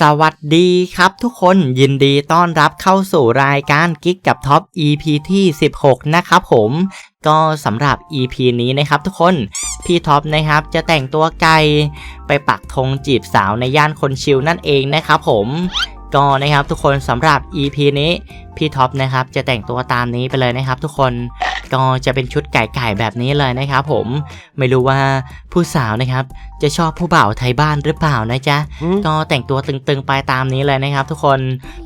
สวัสดีครับทุกคนยินดีต้อนรับเข้าสู่รายการกิ๊กกับท็อป EP ที่ 16 นะครับผมก็สำหรับ EP นี้นะครับทุกคนพี่ท็อปนะครับจะแต่งตัวไกลไปปักธงจีบสาวในย่านคนชิลนั่นเองนะครับผมก็นะครับทุกคนสำหรับ EP นี้พี่ท็อปนะครับจะแต่งตัวตามนี้ไปเลยนะครับทุกคน ก็จะเป็นชุดไก่ๆแบบนี้เลยนะครับผมไม่รู้ว่าผู้สาวนะครับจะชอบผู้บ่าวไทยบ้านหรือเปล่านะจ๊ะก็แต่งตัวตึงๆไปตามนี้เลยนะครับทุกคน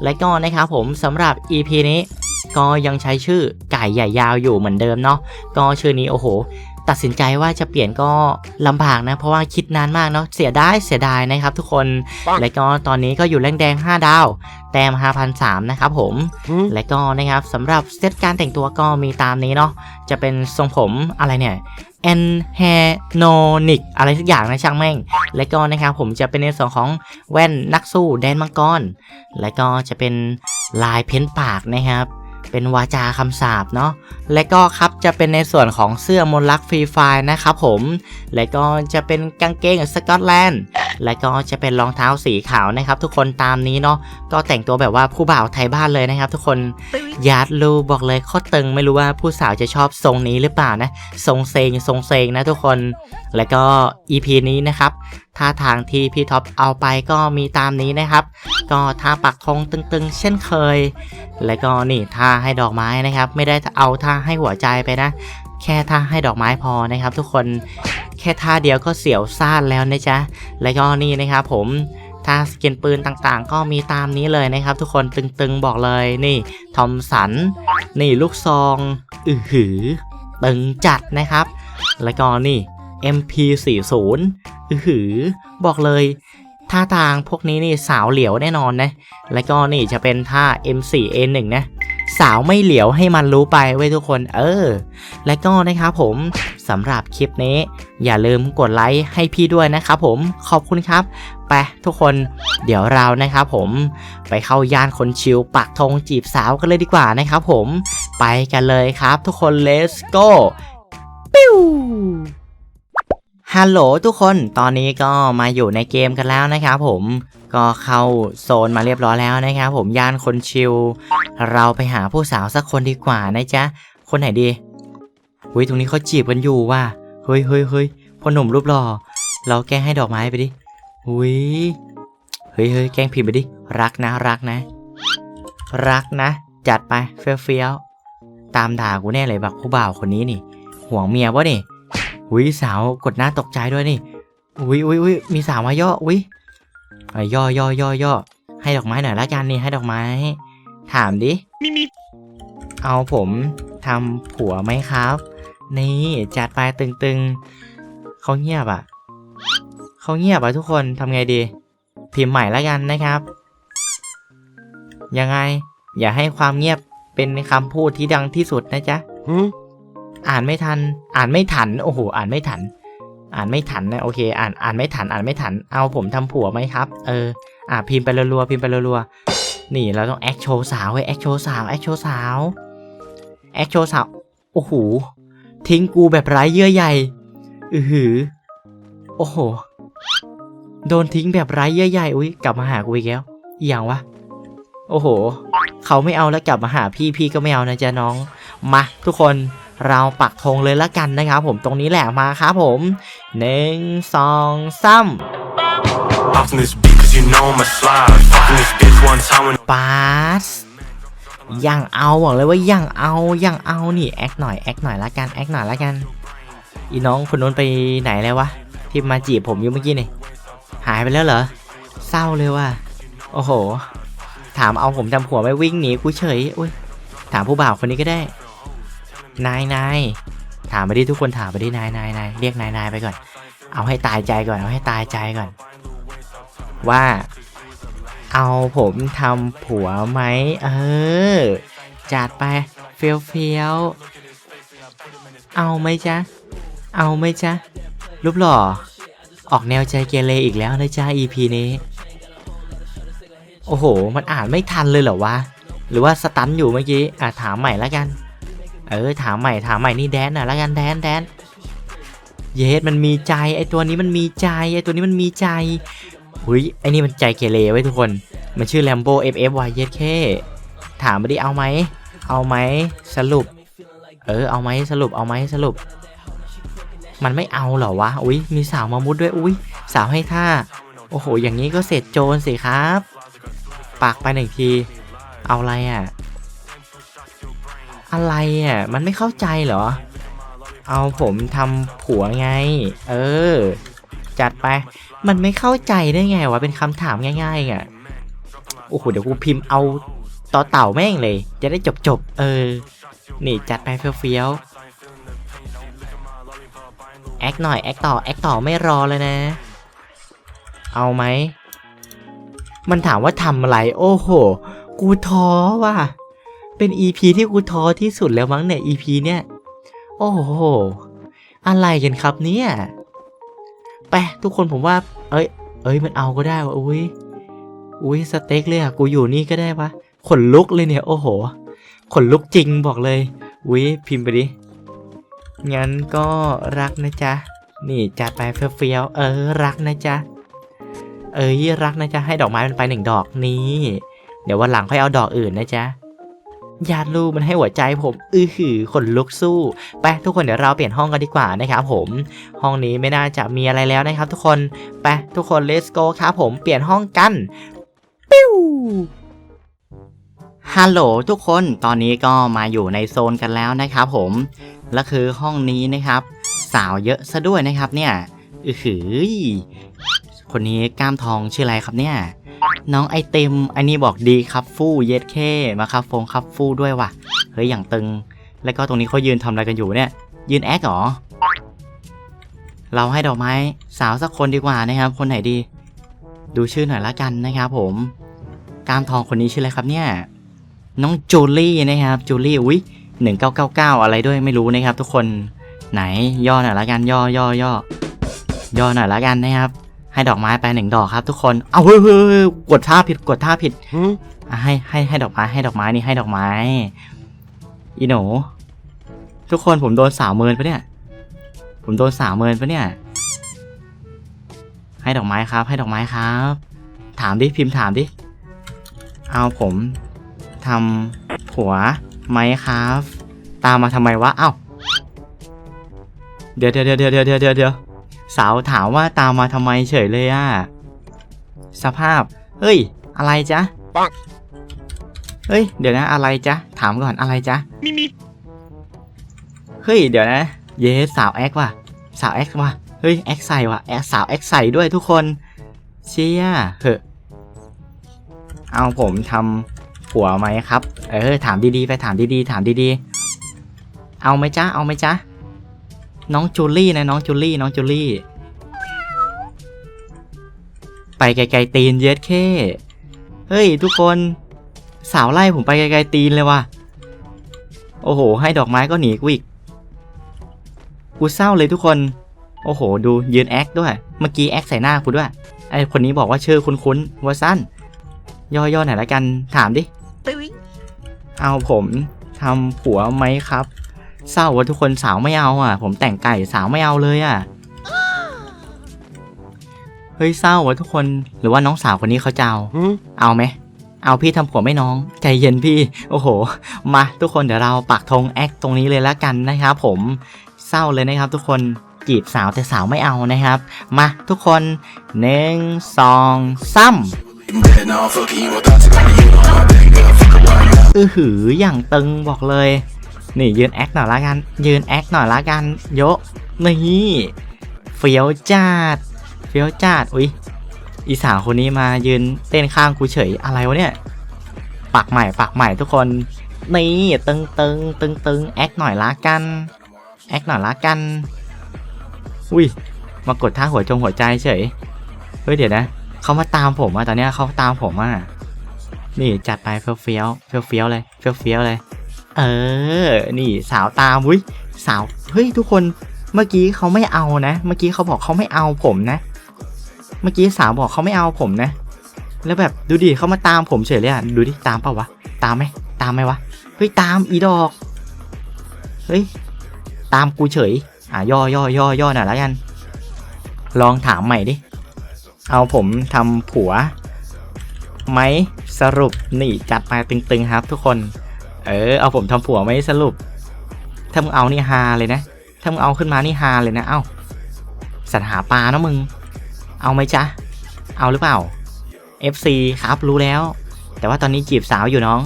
และก็นะครับผมสำหรับ EP นี้ก็ยังใช้ชื่อไก่ใหญ่ยาวอยู่เหมือนเดิมเนาะก็ชื่อนี้โอ้โห ตัดสินใจว่าจะเปลี่ยนก็ลำบากนะ เพราะว่าคิดนานมากเนาะเสียดายเสียดายนะครับทุกคน และก็ตอนนี้ก็อยู่แรงแดง 5 ดาว แต้ม5,003นะครับผม และก็นะครับสำหรับเซตการแต่งตัวก็มีตามนี้เนาะจะเป็นทรงผมอะไรเนี่ยแอนแฮโนนิกอะไรสักอย่างนะช่างแม่ง และก็นะครับผมจะเป็นในส่วนของแว่นนักสู้แดนมังกร และก็จะเป็นลายเพ้นปากนะครับ เป็นวาจาคำสาปเนาะและก็ครับจะเป็นในส่วนของเสื้อมนต์รักฟรีไฟล์นะครับผม และก็จะเป็นกางเกงสกอตแลนด์และก็จะเป็นรองเท้าสีขาวนะครับ ทุกคนตามนี้เนาะก็แต่งตัวแบบว่าผู้บ่าวไทยบ้านเลยนะครับ ทุกคนยาร์ดลูบอกเลยโคตรตึงไม่รู้ว่าผู้สาวจะชอบทรงนี้หรือเปล่านะทรงเซงทรงเซงนะทุกคน แล้วก็ EP นี้นะครับท่าทางที่พี่ท็อปเอาไปก็มีตามนี้นะครับ ก็ท่าปักธงตึงๆ เช่นเคย แล้วก็นี่ท่าให้ดอกไม้นะครับ ไม่ได้เอาท่าให้หัวใจไปนะ แค่ท่าให้ดอกไม้พอนะครับ ทุกคนแค่ท่าเดียวก็เสียวซ่านแล้วนะจ๊ะ แล้วก็นี่นะครับผมท่าสกินปืนต่างๆ ก็มีตามนี้เลยนะครับ ทุกคนตึงๆบอกเลยนี่ทอมสัน นี่ลูกซอง อือหือ ตึงจัดนะครับ แล้วก็นี่ MP40 อือหือ บอกเลยท่าทางพวกนี้นี่สาวเหลียวแน่นอนนะ แล้วก็นี่จะเป็นท่า M4A1 นะ สาวไม่เหลียวให้มันรู้ไปไว้ยทุกคน เออ และก็นะครับผมสำหรับคลิปนี้ อย่าลืมกดไลค์ให้พี่ด้วยนะครับผมขอบคุณครับ ไปทุกคนเดี๋ยวเรานะครับผมไปเข้าย่านคนชิลปักธงจีบสาวกันเลยดีกว่านะครับผมไปกันเลยครับทุกคน let's go ปิ้ว ฮัลโหลทุกคน ตอนนี้ก็มาอยู่ในเกมกันแล้วนะครับผม ก็เข้าโซนมาเรียบร้อยแล้วนะครับผมย่านคนชิล เราไปหาผู้สาวสักคนดีกว่านะจ๊ะ คนไหนดีเฮ้ยตรงนี้เขาจีบกันอยู่ว่ะ เฮ้ยเฮ้ยเฮ้ยพ่อหนุ่มรูปหล่อ เราแกล้งให้ดอกไม้ไปดิหุ้ย เฮ้ยเฮ้ยแกล้งพิมพ์ไปดิ รักนะรักนะ รักนะ จัดไปเฟี้ยวเฟี้ยวตามด่ากูแน่เลยแบักผู้บ่าวคนนี้นี่ ห่วงเมียวะนี่ หุยสาวกดหน้าตกใจด้วยนี่ อุ้ยอุ้ยอุ้ยมีสาวมาย่ออุ้ยเอ้ยย่อย่อย่อย่อให้ดอกไม้หน่อยละกันนี่ให้ดอกไม้ ถามดิเอาผมทำผัวไหมครับ นี่จัดไปตึงๆเขาเงียบอะเขาเงียบอะทุกคนทำไงดี พิมพ์ใหม่แล้วกันนะครับ ยังไง อย่าให้ความเงียบเป็นคำพูดที่ดังที่สุดนะจ๊ะ อ่านไม่ทัน อ่านไม่ทัน โอ้โห อ่านไม่ทัน อ่านไม่ทันนะ โอเค อ่าน อ่านไม่ทัน อ่านไม่ทัน เอาผมทำผัวไหมครับ เออ อ่าพิมพ์ไปรัวๆ พิมพ์ไปรัวๆ นี่เราต้องแอคโชว์สาวเว้ยแอคโชว์สาวแอคโชว์สาวแอคโชว์สาว โอ้โห ทิ้งกูแบบไร้เยื่อใยอือหือ โอ้โห โดนทิ้งแบบไร้เยื่อใยอุ้ยกลับมาหากูอีกแล้วอย่างวะ โอ้โห เขาไม่เอาแล้วกลับมาหาพี่พี่ก็ไม่เอานะจ๊ะน้อง มาทุกคน เราปักธงเลยละกันนะครับผมตรงนี้แหละมาครับผมหนึ่งสองสาม Off in this beat cause you know I'm a slide. Fucking this bitch one time when ปาสยังเอาบอกเลยว่ายังเอายังเอานี่แอคหน่อยแอคหน่อยละกันแอคหน่อยละกันอีน้องคนนู้นไปไหนแล้ววะที่มาจีบผมอยู่เมื่อกี้นี่หายไปแล้วเหรอเศร้าเลยว่ะโอ้โห ถามเอาผมจำผัวไม่วิ่งหนีกูเฉยอุ้ยถามผู้บ่าวคนนี้ก็ได้ นายนายถามไปดิทุกคนถามไปดินายนายนายเรียกนายนายไปก่อน เอาให้ตายใจก่อนเอาให้ตายใจก่อน ว่า เอาผมทำผัวไหมเออจัดไปเฟี้ยวเฟี้ยวเอาไหมจ๊ะ เอาไหมจ๊ะรูปหล่อ ออกแนวใจเกเรอีกแล้วนะจ๊ะ EP นี้ โอ้โห มันอ่านไม่ทันเลยเหรอวะ หรือว่าสตันอยู่เมื่อกี้ อะถามใหม่ละกัน เออถามใหม่ถามใหม่นี่แดนน่ะละกันแดนแดนเยสมันมีใจไอตัวนี้มันมีใจไอตัวนี้มันมีใจหุยไอนี่มันใจเกเรไว้ทุกคน มันชื่อ Lambo FFY เย็ดแค่ถามมาดิเอาไหมเอาไหมสรุป เออเอาไหมสรุปเอาไหมสรุป มันไม่เอาเหรอวะอุ้ยมีสาวมามุดด้วยอุ้ยสาวให้ท่าโอ้โห อย่างนี้ก็เสร็จโจรสิครับ ปากไปหนึ่งที เอาอะไรอะ อะไรอะ มันไม่เข้าใจเหรอ เอาผมทำผัวไง เออ จัดไป มันไม่เข้าใจได้ไงวะ เป็นคำถามง่ายๆอะ โอ้โห เดี๋ยวกูพิมพ์เอาต่อเต่าแม่งเลย จะได้จบจบๆเออ นี่จัดไปเฟี้ยวๆแอคหน่อย แอคต่อ แอคต่อไม่รอเลยนะ เอาไหม มันถามว่าทำอะไร โอ้โห กูท้อว่ะ เป็น EP ที่กูท้อที่สุดแล้วมั้งเนี่ย EP เนี่ย โอ้โห อะไรกันครับเนี่ย ไปทุกคนผมว่า เอ้ย เอ้ย มันเอาก็ได้วะอุ้ย อุ้ยสเต็กเลยอะกูอยู่นี่ก็ได้ปะขนลุกเลยเนี่ย โอ้โห ขนลุกจริงบอกเลย อุ้ยพิมพ์ไปดิ งั้นก็รักนะจ๊ะ นี่จัดไปเฟี้ยวเออรักนะจ๊ะ เอ้ยรักนะจ๊ะให้ดอกไม้มันไปหนึ่งดอกนี้ เดี๋ยววันหลังค่อยเอาดอกอื่นนะจ๊ะ ญาติลูกมันให้หัวใจผม อื้อหือขนลุกสู้ ไปทุกคนเดี๋ยวเราเปลี่ยนห้องกันดีกว่านะครับผม ห้องนี้ไม่น่าจะมีอะไรแล้วนะครับ ทุกคน ไปทุกคน let's go ครับผม เปลี่ยนห้องกัน ปิ้วฮัลโหลทุกคน ตอนนี้ก็มาอยู่ในโซนกันแล้วนะครับผม และคือห้องนี้นะครับ สาวเยอะซะด้วยนะครับเนี่ย อือหือคนนี้กล้ามทองชื่ออะไรครับเนี่ย น้องไอเต็มอันนี้บอกดีครับฟู่เย็ดแค่มาครับฟงครับฟู่ด้วยว่ะ เฮ้ยอย่างตึง แล้วก็ตรงนี้เขายืนทำอะไรกันอยู่เนี่ย ยืนแอคเหรอ เราให้ดอกไม้สาวสักคนดีกว่านะครับ คนไหนดี ดูชื่อหน่อยละกันนะครับผมกล้ามทองคนนี้ชื่ออะไรครับเนี่ย น้องจูลี่นะครับจูลี่ อุ้ยหนึ่งเก้าเก้าเก้าอะไรด้วยไม่รู้นะครับ ทุกคน ไหนย่อหน่อยละกันย่อย่อย่อย่อหน่อยละกันนะครับ ให้ดอกไม้ไปหนึ่งดอกครับ ทุกคน เอาเฮ้ยเฮ้ยเฮ้ยกดท่าผิดกดท่าผิดอะให้ให้ให้ดอกไม้ให้ดอกไม้นี่ให้ดอกไม้ อีหนู ทุกคนผมโดนสาวเมินปะเนี่ย ผมโดนสาวเมินปะเนี่ย ให้ดอกไม้ครับ ให้ดอกไม้ครับ ถามดิพิมพ์ถามดิ เอาผมทำผัวไหมครับ ตามมาทำไมวะ เอ้า เดี๋ยวเดี๋ยวเดี๋ยวเดี๋ยวเดี๋ยวเดี๋ยวเดี๋ยว สาวถามว่าตามมาทำไมเฉยเลยอะสภาพ เฮ้ย อะไรจ๊ะปังเฮ้ย เดี๋ยวนะ อะไรจ๊ะ ถามก่อน อะไรจ๊ะเฮ้ย เดี๋ยวนะ เยสสาวแอคว่ะ สาวแอคว่ะ เฮ้ย แอคใส่ว่ะ แอคสาวแอคใส่ด้วยทุกคน เชี่ยเหอะ เอาผมทำผัวไหมครับ เออ ถามดีๆ ไปถามดีๆ ถามดีๆ เอาไหมจ๊ะ เอาไหมจ๊ะ น้องจูลี่นะน้องจูลี่น้องจูลี่ ไปไกลๆตีนเย็ดแค่เฮ้ย ทุกคนสาวไล่ผมไปไกลๆตีนเลยว่ะ โอ้โห ให้ดอกไม้ก็หนีกูอีก กูเศร้าเลยทุกคน โอ้โห ดูยืนแอคด้วย เมื่อกี้แอคใส่หน้ากูด้วย ไอคนนี้บอกว่าชื่อคุ้นๆว่าสั้น ย่อๆหน่อยละกัน ถามดิ เอาผมทำผัวไหมครับ เศร้าว่าทุกคนสาวไม่เอาอะ ผมแต่งไก่สาวไม่เอาเลยอะเฮ้ยเศร้าว่ะทุกคนหรือว่าน้องสาวคนนี้เขาจะเอาเอาไหมเอาพี่ทำผัวไม่น้อง ใจเย็นพี่ โอ้โห มาทุกคนเดี๋ยวเราปักธงแอคตรงนี้เลยแล้วกันนะครับผมเศร้าเลยนะครับ ทุกคนจีบสาวแต่สาวไม่เอานะครับ มาทุกคนหนึ่งสองสามอือหืออย่างตึงบอกเลย นี่ยืนแอคหน่อยละกัน ยืนแอคหน่อยละกันโยะนี่เฟี้ยวจัดเฟี้ยวจัดอุ้ยอีสาวคนนี้มายืนเต้นข้างกูเฉยอะไรวะเนี่ยปักใหม่ปักใหม่ทุกคนนี่ตึงตึงตึงตึงแอคหน่อยละกันแอคหน่อยละกันอุ้ยมากดท่าหัวจงหัวใจเฉยเฮ้ยเดี๋ยวนะเขามาตามผมอะตอนเนี้ยเขาตามผมอะนี่จัดไปเฟี้ยวเฟี้ยวเฟี้ยวเฟี้ยวเลยเฟี้ยวเฟี้ยวเลย เออ นี่สาวตามอุ้ยสาวเฮ้ยทุกคนเมื่อกี้เขาไม่เอานะ เมื่อกี้เขาบอกเขาไม่เอาผมนะ เมื่อกี้สาวบอกเขาไม่เอาผมนะ แล้วแบบดูดิเขามาตามผมเฉยเลยอะดูดิตามเปล่าวะตามไหมตามไหมวะเฮ้ยตามอีดอกเฮ้ยตามกูเฉย อะย่อย่อย่อย่อหน่อยละกัน ลองถามใหม่ดิเอาผมทำผัวไหมสรุปนี่จัดไปตึงๆครับทุกคน เออเอาผมทำผัวไหมสรุป ถ้ามึงเอานี่ฮาเลยนะ ถ้ามึงเอาขึ้นมานี่ฮาเลยนะ เอ้าสรรหาปลานะมึง เอาไหมจ๊ะ เอาหรือเปล่า FC ครับรู้แล้ว แต่ว่าตอนนี้จีบสาวอยู่น้อง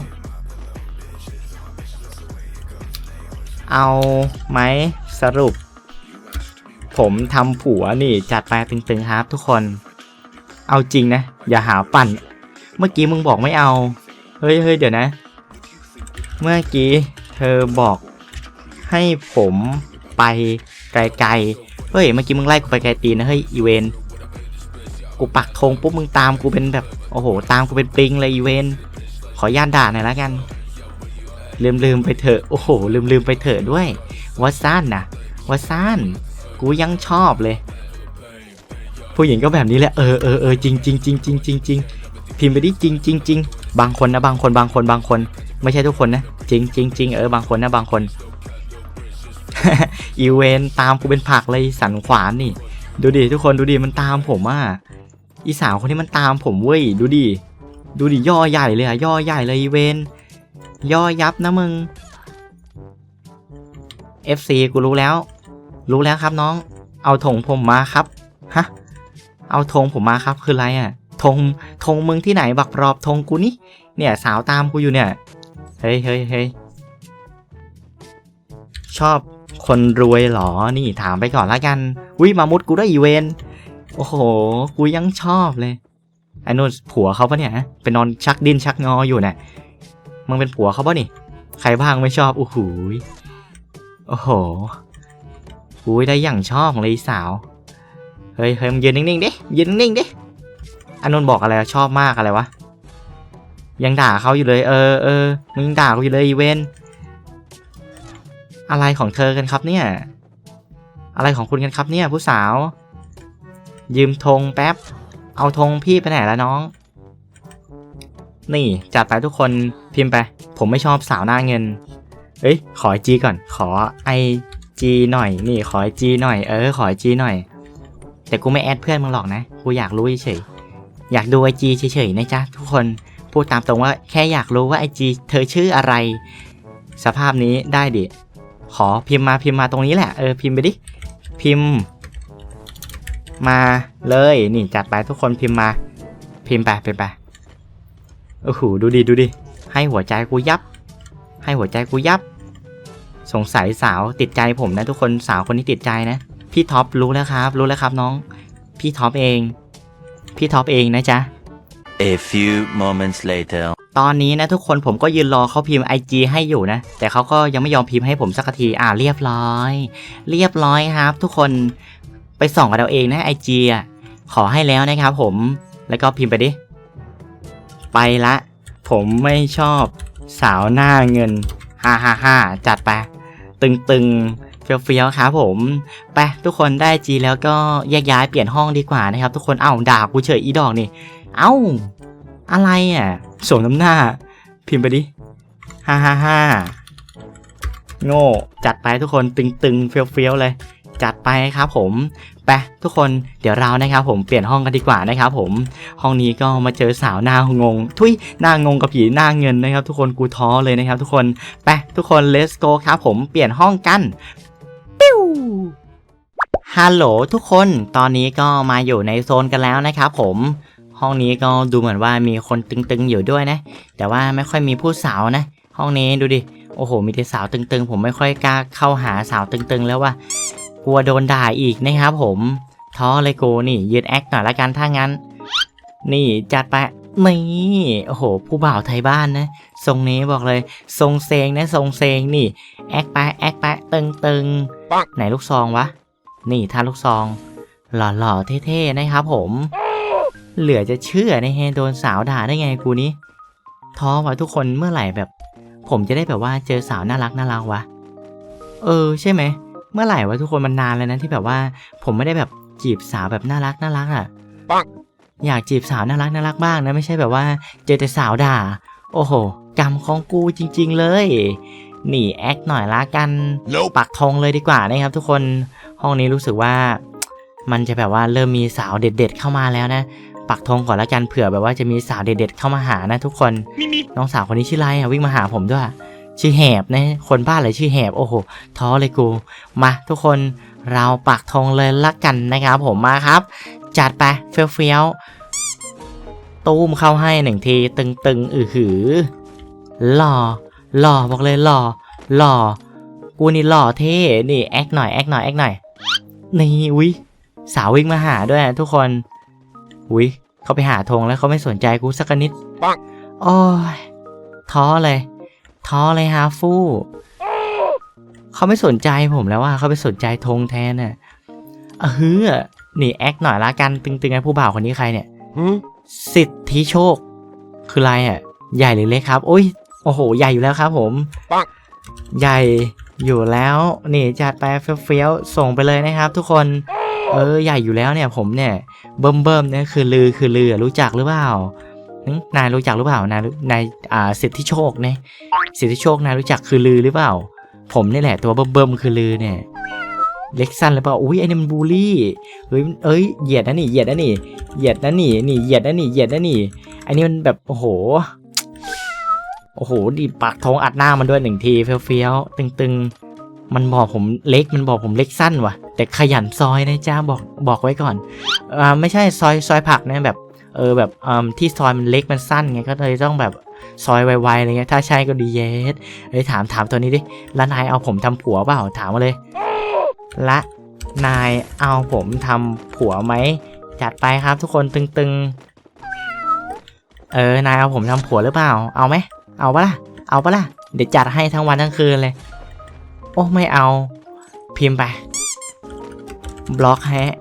เอาไหมสรุป ผมทำผัวนี่จัดไปตึงๆครับทุกคน เอาจริงนะ อย่าหาปั่น เมื่อกี้มึงบอกไม่เอา เฮ้ยเฮ้ยเดี๋ยวนะ เมื่อกี้เธอบอกให้ผมไปไกลๆ เฮ้ย เมื่อกี้มึงไล่กูไปไกลตีนนะเฮ้ย อีเวน กูปักธงปุ๊บมึงตามกูเป็นแบบ โอ้โห ตามกูเป็นปิงเลยอีเวน ขอญาตด่าหน่อยละกัน ลืมลืมไปเถอะ โอ้โห ลืมลืมไปเถอะด้วยว่าซ่านนะว่าซ่านกูยังชอบเลย ผู้หญิงก็แบบนี้แหละ เออเออเออจริงจริงจริงจริงจริงจริงพิมพ์ไปดิจริงจริงจริงบางคนนะบางคนบางคนบางคน ไม่ใช่ทุกคนนะ จริงจริงจริงเออบางคนนะบางคน อีเวนตามกูเป็นผักเลยสันขวานนี่ ดูดิทุกคนดูดิมันตามผมอะอีสาวคนนี้มันตามผมเว้ยดูดิดูดิย่อใหญ่เลยอะย่อใหญ่เลยอีเวนย่อยับนะมึง FC กูรู้แล้ว รู้แล้วครับน้อง เอาธงผมมาครับฮะเอาธงผมมาครับคืออะไรอะธงธงมึงที่ไหนบักรอบธงกูนี่เนี่ยสาวตามกูอยู่เนี่ย เฮ้ยเฮ้ยเฮ้ยชอบคนรวยเหรอ นี่ถามไปก่อนละกันวิมามุดกูได้อีเวน โอ้โห กูยังชอบเลยไอ้นู่นผัวเขาปะเนี่ยไปนอนชักดินชักงออยู่เนี่ยมึงเป็นผัวเขาปะนี่ ใครบ้างไม่ชอบโอ้โหโอ้โหอุ้ยได้อย่างชอบเลยสาว เฮ้ยเฮ้ยมึงยืนนิ่งๆดิยืนนิ่งๆดิอานนท์บอกอะไรชอบมากอะไรวะ ยังด่าเขาอยู่เลย เออเออมึงด่าเขาอยู่เลยอีเวนอะไรของเธอกันครับเนี่ย อะไรของคุณกันครับเนี่ย ผู้สาว ยืมธงแป๊บ เอาธงพี่ไปไหนแล้วน้อง นี่จัดไปทุกคนพิมพ์ไป ผมไม่ชอบสาวหน้าเงิน เอ้ย ขอไอจีก่อน ขอไอจีหน่อย นี่ขอไอจีหน่อย เออขอไอจีหน่อย แต่กูไม่แอดเพื่อนมึงหรอกนะ กูอยากรู้เฉย อยากดูไอจีเฉยๆนะจ๊ะทุกคน พูดตามตรงว่าแค่อยากรู้ว่าไอจีเธอชื่ออะไร สภาพนี้ได้ดิ ขอพิมพ์มาพิมพ์มาตรงนี้แหละ เออพิมพ์ไปดิ พิมพ์ มาเลยนี่จัดไปทุกคนพิมพ์มา พิมพ์ไปพิมพ์ไปโอ้โหดูดิดูดิให้หัวใจกูยับ ให้หัวใจกูยับ สงสัยสาวติดใจผมนะทุกคนสาวคนนี้ติดใจนะ พี่ท็อปรู้แล้วครับ รู้แล้วครับน้อง พี่ท็อปเอง พี่ท็อปเองนะจ๊ะ A few moments later. ตอนนี้นะทุกคนผมก็ยืนรอเขาพิมพ์ IG ให้อยู่นะ แต่เขาก็ยังไม่ยอมพิมพ์ให้ผมสักทีอ่าเรียบร้อย เรียบร้อยครับ ทุกคนไปส่องกันเอาเองนะ IG อะขอให้แล้วนะครับผมแล้วก็พิมพ์ไปดิ ไปละ ผมไม่ชอบสาวหน้าเงินฮ่าฮ่าฮ่าจัดไป ตึงตึงๆเฟี้ยวเฟี้ยวๆครับผม ไปทุกคนได้จีแล้วก็แยกย้ายเปลี่ยนห้องดีกว่านะครับ ทุกคนเอ้าด่ากูเฉยอีดอกนี่ เอ้า อะไรอะสวมน้ำหน้า พิมพ์ไปดิฮ่าฮ่าฮ่าโง่ จัดไปทุกคนตึงตึงๆเฟี้ยวเฟี้ยวๆเลย จัดไปครับผมไปทุกคนเดี๋ยวเรานะครับผมเปลี่ยนห้องกันดีกว่านะครับผมห้องนี้ก็มาเจอสาวหน้างง ทุยหน้างงกับผีหน้าเงินนะครับ ทุกคนกูท้อเลยนะครับ ทุกคนไปทุกคน let's go ครับผมเปลี่ยนห้องกันปิ้วฮัลโหลทุกคนตอนนี้ก็มาอยู่ในโซนกันแล้วนะครับผม ห้องนี้ก็ดูเหมือนว่ามีคนตึงๆอยู่ด้วยนะ แต่ว่าไม่ค่อยมีผู้สาวนะ ห้องนี้ดูดิ โอ้โห มีแต่สาวตึงๆ ผมไม่ค่อยกล้าเข้าหาสาวตึงๆ แล้วว่ากลัวโดนด่าอีกนะครับผม ท้อเลยกูนี่ยืนแอคหน่อยละกันถ้างั้น นี่จัดไปนี่โอ้โห ผู้บ่าวไทยบ้านนะทรงนี้บอกเลย ทรงเซงนะทรงเซงนี่ แอคไปแอคไปตึงตึงๆไหนลูกซองวะ นี่ท่าลูกซอง หล่อๆเท่ๆนะครับผม เหลือจะเชื่อในเฮโดนสาวด่าได้ไงกูนี้ท้อว่ะทุกคนเมื่อไหร่แบบ ผมจะได้แบบว่าเจอสาวน่ารักน่ารักวะ เออ ใช่ไหม เมื่อไหร่วะทุกคนมันนานแล้วนะที่แบบว่า ผมไม่ได้แบบจีบสาวแบบน่ารักน่ารักอะปังอยากจีบสาวน่ารักน่ารักบ้างนะไม่ใช่แบบว่า เจอแต่สาวด่า โอ้โหกรรมของกูจริง ๆ เลยหนีแอคหน่อยละกัน Nope. ปักธงเลยดีกว่านะครับทุกคนห้องนี้รู้สึกว่า มันจะแบบว่าเริ่มมีสาวเด็ด ๆ เข้ามาแล้วนะ ปักธงก่อนละกันเผื่อแบบว่าจะมีสาวเด็ดๆเข้ามาหานะทุกคน น้องสาวคนนี้ชื่ออะไรอะวิ่งมาหาผมด้วย ชื่อแหบนะ คนบ้านเลยชื่อแหบ โอ้โห ท้อเลยกู มาทุกคน เราปักธงเลยละกันนะครับผมมาครับ จัดไปเฟี้ยวเฟี้ยวๆตูมเข้าให้หนึ่งทีตึงตึงๆ อือหือ หล่อ หล่อบอกเลยหล่อ หล่อ กูนี่หล่อเท่ นี่แอคหน่อยแอคหน่อยแอคหน่อย นี่วิสาววิ่งมาหาด้วยทุกคน วิเขาไปหาธงแล้วเขาไม่สนใจกูสักนิดโอ้ยท้อเลย ท้อเลยฮาฟู่เขาไม่สนใจผมแล้วว่าเขาไปสนใจธงแทนน่ะเออฮือนี่แอคหน่อยละกันตึงๆไอ้ผู้บ่าวคนนี้ใครเนี่ยสิทธิโชค คืออะไรอะ ใหญ่หรือเล็กครับ โอ้ยโอ้โห ใหญ่อยู่แล้วครับผมปังใหญ่อยู่แล้ว นี่จัดไปเฟี้ยวๆส่งไปเลยนะครับ ทุกคน เออใหญ่อยู่แล้วเนี่ยผมเนี่ยเบิ่มเบิ่มเนี่ยคือลือคือลือรู้จักหรือเปล่านายรู้จักหรือเปล่านายนายอ่าสิทธิโชคเนี่ยสิทธิโชคนายรู้จักคือลือหรือเปล่า ผมนี่แหละตัวเบิ่มเบิ่มคือลือเนี่ยเล็กสั้นหรือเปล่าอุ้ยไอ้นี่มันบูลลี่เฮ้ยเอ้ยเหยียดนะนี่เหยียดนะนี่เหยียดนะนี่นี่เหยียดนะนี่เหยียดนะนี่อันนี้มันแบบโอ้โหโอ้โหดีปากท้องอัดหน้ามันด้วยหนึ่งทีเฟี้ยวๆตึงๆ มันบอกผมเล็กมันบอกผมเล็กสั้นว่ะ แต่ขยันซอยนะจ้าบอกบอกไว้ก่อนอ่าไม่ใช่ซอยซอยผักนะแบบเออแบบอ่าที่ซอยมันเล็กมันสั้นไงก็เลยต้องแบบซอยไวๆอะไรเงี้ยถ้าใช่ก็ดีเยสเฮ้ยถามถามตัวนี้ดิแล้วนายเอาผมทำผัวเปล่าถามมาเลยและนายเอาผมทำผัวไหมจัดไปครับทุกคนตึงๆ เออนายเอาผมทำผัวหรือเปล่า เอาไหมเอาปะล่ะเอาปะล่ะเดี๋ยวจัดให้ทั้งวันทั้งคืนเลย โอ้ไม่เอา พิมพ์ไป บล็อกแฮะ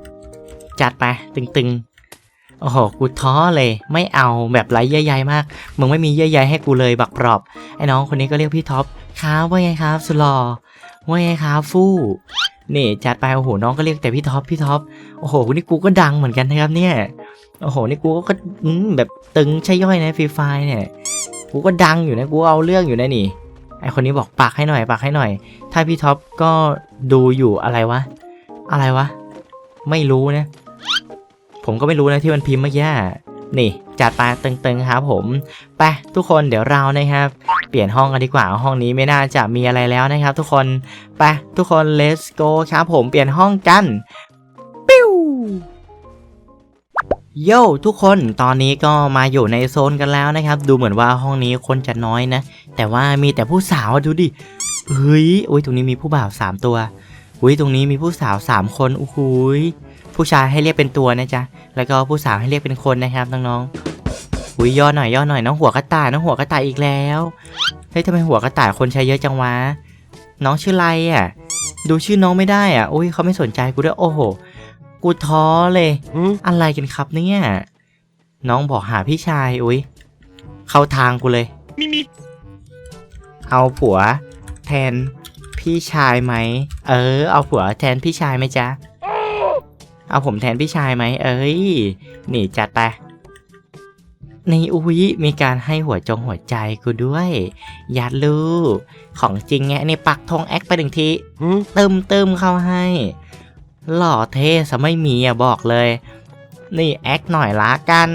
จัดไป ตึงๆ โอ้โห กูท้อเลย ไม่เอาแบบไร้เยื่อใยมาก มึงไม่มีเยื่อใยให้กูเลยบักปรอบ ไอ้น้องคนนี้ก็เรียกพี่ท็อปครับว่าไงครับ สุลอว่าไงครับฟู่นี่จัดไปโอ้โหน้องก็เรียกแต่พี่ท็อปพี่ท็อปโอ้โหนี่กูก็ดังเหมือนกันนะครับเนี่ยโอ้โหนี่กูก็แบบตึงใช่ย่อยนะฟรีไฟเนี่ยกูก็ดังอยู่นะกูเอาเรื่องอยู่นะนี่ ไอคนนี้บอกปักให้หน่อยปักให้หน่อย ถ้าพี่ท็อปก็ดูอยู่อะไรวะ อะไรวะ ไม่รู้นะ ผมก็ไม่รู้นะที่มันพิมพ์เมื่อกี้นี่จัดไปตึงๆครับผมไปทุกคนเดี๋ยวเรานะครับ เปลี่ยนห้องกันดีกว่าห้องนี้ไม่น่าจะมีอะไรแล้วนะครับ ทุกคนไปทุกคน let's go ครับผมเปลี่ยนห้องกันปิ้ว โย่ทุกคนตอนนี้ก็มาอยู่ในโซนกันแล้วนะครับ ดูเหมือนว่าห้องนี้คนจะน้อยนะ แต่ว่ามีแต่ผู้สาวดูดิเฮ้ยอุ้ยตรงนี้มีผู้บ่าวสามตัวอุ้ยตรงนี้มีผู้สาวสามคนอู้หูยผู้ชายให้เรียกเป็นตัวนะจ๊ะแล้วก็ผู้สาวให้เรียกเป็นคนนะครับน้องๆอุ้ยย่อหน่อยย่อหน่อยน้องหัวกระต่ายน้องหัวกระต่ายอีกแล้วเฮ้ยทำไมหัวกระต่ายคนใช้เยอะจังวะน้องชื่อไรอะ ดูชื่อน้องไม่ได้อะโอ้ยเขาไม่สนใจกูด้วยโอ้โห กูท้อเลยอะไรกันครับเนี่ย น้องบอกหาพี่ชาย อุ้ยเข้าทางกูเลยเอาผัว แทนพี่ชายไหม เออ เอาผัวแทนพี่ชายไหมจ๊ะ เอาผมแทนพี่ชายไหม เอ้ย นี่จัดไป นี่อุ้ยมีการให้หัวจงหัวใจกูด้วย ยัดลูก ของจริงไงนี่ปักธงแอคไปหนึ่งทีเติมเติมเข้าให้ หล่อเท่ซะไม่มีอะบอกเลย นี่แอคหน่อยละกัน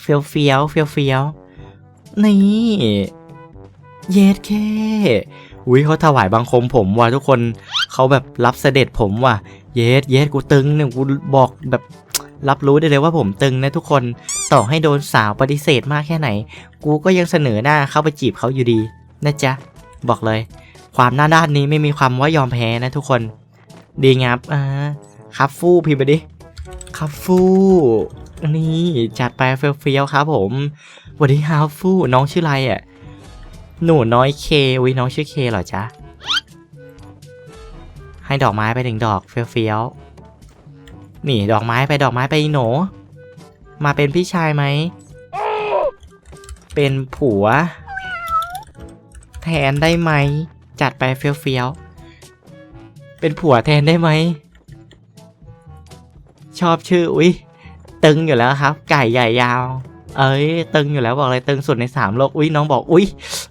เฟียวเฟียวเฟียวเฟียวนี่ เย็ดแค่อุ้ยเขาถวายบังคมผมว่ะทุกคนเขาแบบรับเสด็จผมว่ะ เย็ดเย็ดกูตึงเนี่ยกูบอกแบบรับรู้ได้เลยว่าผมตึงนะทุกคนต่อให้โดนสาวปฏิเสธมากแค่ไหน กูก็ยังเสนอหน้าเข้าไปจีบเขาอยู่ดีนะจ๊ะ บอกเลย ความหน้าด้านนี้ไม่มีความว่ายอมแพ้นะทุกคน ดีงับอ่าครับฟู่พิมพ์ไปดิครับฟู่นี่จัดไปเฟี้ยวๆครับผมสวัสดีครับฟู่น้องชื่ออะไรอะหนูน้อยเควิน้องชื่อเคเหรอจ๊ะให้ดอกไม้ไปหนึ่งดอกเฟี้ยวๆนี่ดอกไม้ไปดอกไม้ไปหนูมาเป็นพี่ชายไหม เป็นผัว แทนได้ไหม จัดไปเฟี้ยวๆ เป็นผัวแทนได้ไหม ชอบชื่อ อุ๊ยตึงอยู่แล้วครับ ไก่ใหญ่ยาว เอ้ย ตึงอยู่แล้วบอกเลยตึงสุดในสามโลก อุ๊ยน้องบอก อุ๊ย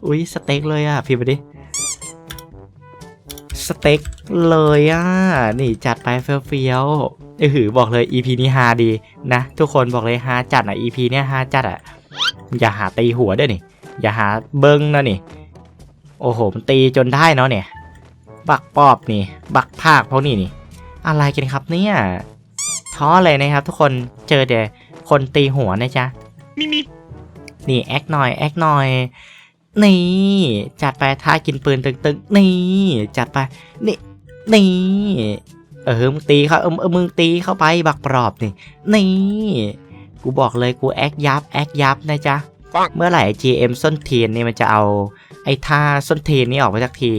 อุ๊ยสเต็กเลยอะพิมพ์ไปดิสสเต็กเลยอะ นี่จัดไปเฟี้ยวๆเออหือบอกเลย EP นี้ฮาดีนะ ทุกคนบอกเลยฮาจัดอะ EP เนี้ยฮาจัดอะ อย่าหาตีหัวด้วยนี่ อย่าหาเบิ้งนะนี่ โอ้โห มันตีจนได้เนาะเนี่ย บักปอบนี่ บักภาคพวกนี้นี่ อะไรกันครับเนี่ยท้อเลยนะครับ ทุกคนเจอแต่คนตีหัวนะจ๊ะนี่แอคหน่อยแอคหน่อยนี่จัดไปท่ากินปืนตึงๆนี่จัดไปนี่นี่เออมึงตีเขาเออเออมึงตีเข้าไปบักปลอบนี่นี่ กูบอกเลยกูแอคยับแอคยับนะจ๊ะเมื่อไหร่ GM ส้นเทียนนี่มันจะเอาไอ้ท่าส้นเทียนนี่ออกไปสักที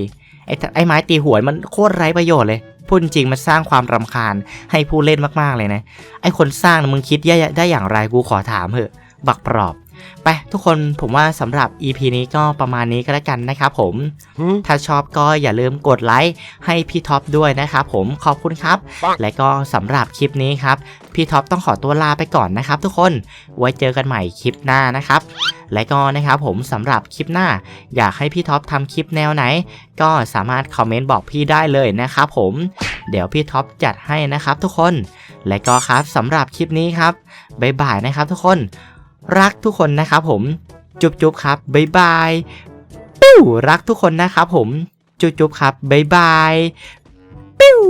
ไอ้ไอ้ไม้ตีหัวมันโคตรไร้ประโยชน์เลยพูดจริงมันสร้างความรำคาญให้ผู้เล่นมากๆเลยนะ ไอ้คนสร้างนะมึงคิดได้ได้อย่างไรกูขอถามเหอะ บักปลอบ ไปทุกคนผมว่าสำหรับ EP นี้ก็ประมาณนี้ก็แล้วกันนะครับผม ถ้าชอบก็อย่าลืมกดไลค์ให้พี่ท็อปด้วยนะครับผมขอบคุณครับ และก็สำหรับคลิปนี้ครับ พี่ท็อปต้องขอตัวลาไปก่อนนะครับ ทุกคนไว้เจอกันใหม่คลิปหน้านะครับ และก็นะครับผมสำหรับคลิปหน้า อยากให้พี่ท็อปทำคลิปแนวไหน ก็สามารถคอมเมนต์บอกพี่ได้เลยนะครับผมเดี๋ยวพี่ท็อปจัดให้นะครับทุกคน และก็ครับสำหรับคลิปนี้ครับบ๊ายบายนะครับทุกคน รักทุกคนนะครับผม จุ๊บจุ๊บครับบ๊ายบายปิ้วรักทุกคนนะครับผม จุ๊บจุ๊บครับบ๊ายบายปิ้ว